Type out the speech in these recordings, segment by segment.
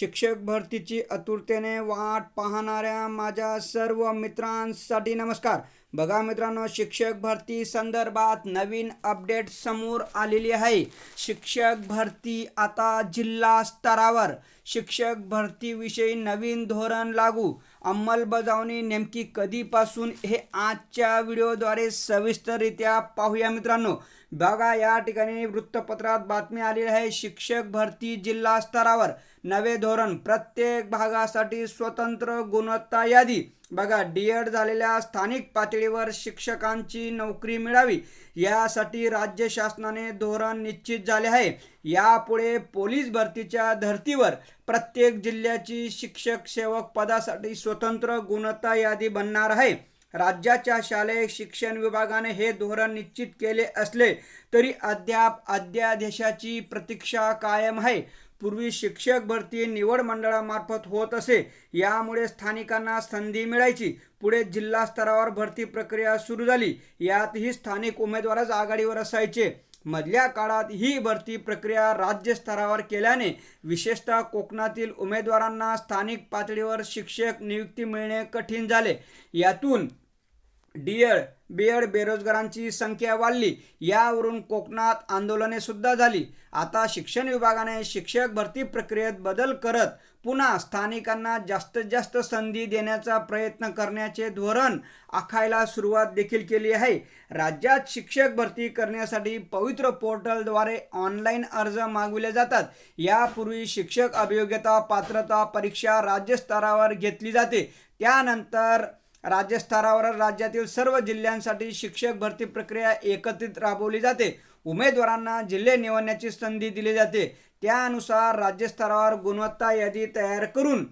शिक्षक भरतीची आतुरतेने वाट पाहणाऱ्या माझ्या सर्व मित्रांसाठी नमस्कार. बघा मित्रांनो शिक्षक भरती संदर्भात नवीन अपडेट समोर आलेली आहे. शिक्षक भरती आता जिल्हा स्तरावर. शिक्षक भरतीविषयी नवीन धोरण लागू. अंमलबजावणी नेमकी कधीपासून? हे आजच्या व्हिडिओद्वारे सविस्तररित्या पाहूया मित्रांनो. बघा या ठिकाणी वृत्तपत्रात बातमी आलेली आहे शिक्षक भरती जिल्हा स्तरावर. नवे धोरण प्रत्येक भागासाठी स्वतंत्र गुणवत्ता यादी. बघा डी एड झालेल्या स्थानिक पातळीवर शिक्षकांची नोकरी मिळावी. यासाठी राज्य शासनाने धोरण निश्चित झाले आहे. यापुढे पोलीस भरतीच्या धर्तीवर प्रत्येक जिल्ह्याची शिक्षक सेवक पदासाठी स्वतंत्र गुणवत्ता यादी बनणार आहे. राज्याच्या शालेय शिक्षण विभागाने हे धोरण निश्चित केले असले तरी अद्याप अध्यादेशाची प्रतीक्षा कायम आहे. पूर्वी शिक्षक भरती निवड मंडळामार्फत होत असे यामुळे स्थानिकांना संधी मिळायची. पुढे जिल्हा स्तरावर भरती प्रक्रिया सुरू झाली. यातही स्थानिक उमेदवारच आघाडीवर असायचे. मधल्या काळात ही भरती प्रक्रिया राज्यस्तरावर केल्याने विशेषतः कोकणातील उमेदवारांना स्थानिक पातळीवर शिक्षक नियुक्ती मिळणे कठीण झाले. यातून डी एड बी एड बेरोजगारांची संख्या वाढली. यावरून कोकणात आंदोलने सुद्धा झाली. आता शिक्षण विभागाने शिक्षक भरती प्रक्रियेत बदल करत पुन्हा स्थानिकांना जास्तीत जास्त संधी देण्याचा प्रयत्न करण्याचे धोरण आखायला सुरुवात देखील केली आहे. राज्यात शिक्षक भरती करण्यासाठी पवित्र पोर्टलद्वारे ऑनलाईन अर्ज मागविले जातात. यापूर्वी शिक्षक अभियोग्यता पात्रता परीक्षा राज्यस्तरावर घेतली जाते. त्यानंतर राज्यस्तरावर राज्यातील सर्व जिल्ह्यांसाठी शिक्षक भरती प्रक्रिया एकत्रित राबवली जाते. उमेदवारांना जिल्हे निवडण्याची संधी दिली जाते. त्यानुसार राज्यस्तरावर गुणवत्ता यादी तयार करून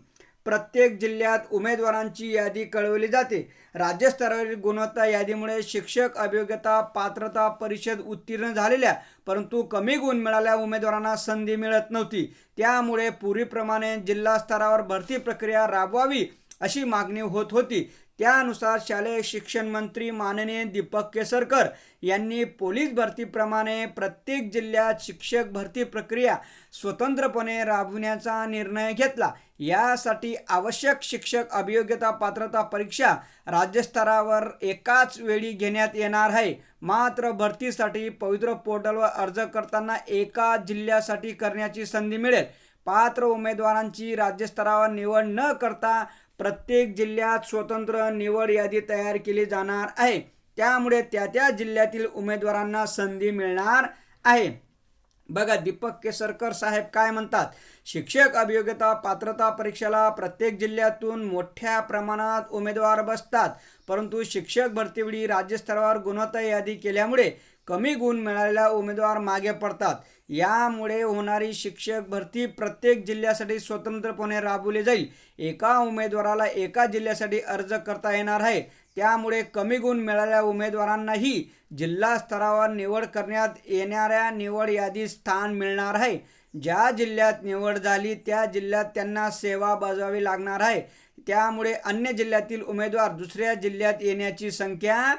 प्रत्येक जिल्ह्यात उमेदवारांची यादी कळवली जाते. राज्यस्तरावरील गुणवत्ता यादीमुळे शिक्षक अभियोग्यता पात्रता परिषद उत्तीर्ण झालेल्या परंतु कमी गुण मिळाल्या उमेदवारांना संधी मिळत नव्हती. त्यामुळे पूर्वीप्रमाणे जिल्हा स्तरावर भरती प्रक्रिया राबवावी अशी मागणी होत होती. त्यानुसार शालेय शिक्षण मंत्री माननीय दीपक केसरकर यांनी पोलीस भरतीप्रमाणे प्रत्येक जिल्ह्यात शिक्षक भरती प्रक्रिया स्वतंत्रपणे राबविण्याचा निर्णय घेतला. यासाठी आवश्यक शिक्षक अभियोग्यता पात्रता परीक्षा राज्यस्तरावर एकाच वेळी घेण्यात येणार आहे. मात्र भरतीसाठी पवित्र पोर्टलवर अर्ज करताना एका जिल्ह्यासाठी करण्याची संधी मिळेल. पात्र उमेदवारांची राज्यस्तरावर निवड न करता प्रत्येक जिल्ह्यात स्वतंत्र निवड यादी तयार केली जाणार आहे. त्यामुळे त्या त्या जिल्ह्यातील उमेदवारांना संधी मिळणार आहे. बघा दीपक केसरकर साहेब काय म्हणतात? शिक्षक अभियोग्यता पात्रता परीक्षेला प्रत्येक जिल्ह्यातून मोठ्या प्रमाणात उमेदवार बसतात. परंतु शिक्षक भरतीवेळी राज्यस्तरावर गुणवत्ता यादी केल्यामुळे कमी गुण मिळालेल्या उमेदवार मागे पडतात. यामुळे होणारी शिक्षक भरती प्रत्येक जिल्ह्यासाठी स्वतंत्रपणे राबवली जाईल. एका उमेदवाराला एका जिल्ह्यासाठी अर्ज करता येणार आहे. त्यामुळे कमी गुण मिळालेल्या उमेदवारांनाही जिल्हा स्तरावर निवड करण्यात येणाऱ्या निवड यादीत स्थान मिळणार आहे. ज्या जिल्ह्यात निवड झाली त्या जिल्ह्यात त्यांना सेवा बजावावी लागणार आहे. त्यामुळे अन्य जिल्ह्यातील उमेदवार दुसऱ्या जिल्ह्यात येण्याची संख्या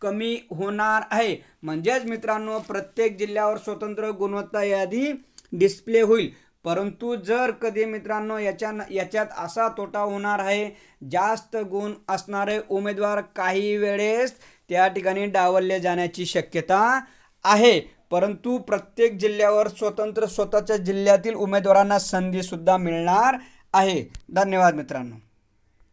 कमी होणार आहे. म्हणजेच मित्रांनो प्रत्येक जिल्ह्यावर स्वतंत्र गुणवत्ता यादी डिस्प्ले होईल. परंतु जर कधी मित्रांनो याच्या याच्यात असा तोटा होणार आहे जास्त गुण असणारे उमेदवार काही वेळेस त्या ठिकाणी डावलले जाण्याची शक्यता आहे. परंतु प्रत्येक जिल्ह्यावर स्वतंत्र स्वतःच्या जिल्ह्यातील उमेदवारांना संधीसुद्धा मिळणार आहे. धन्यवाद मित्रांनो.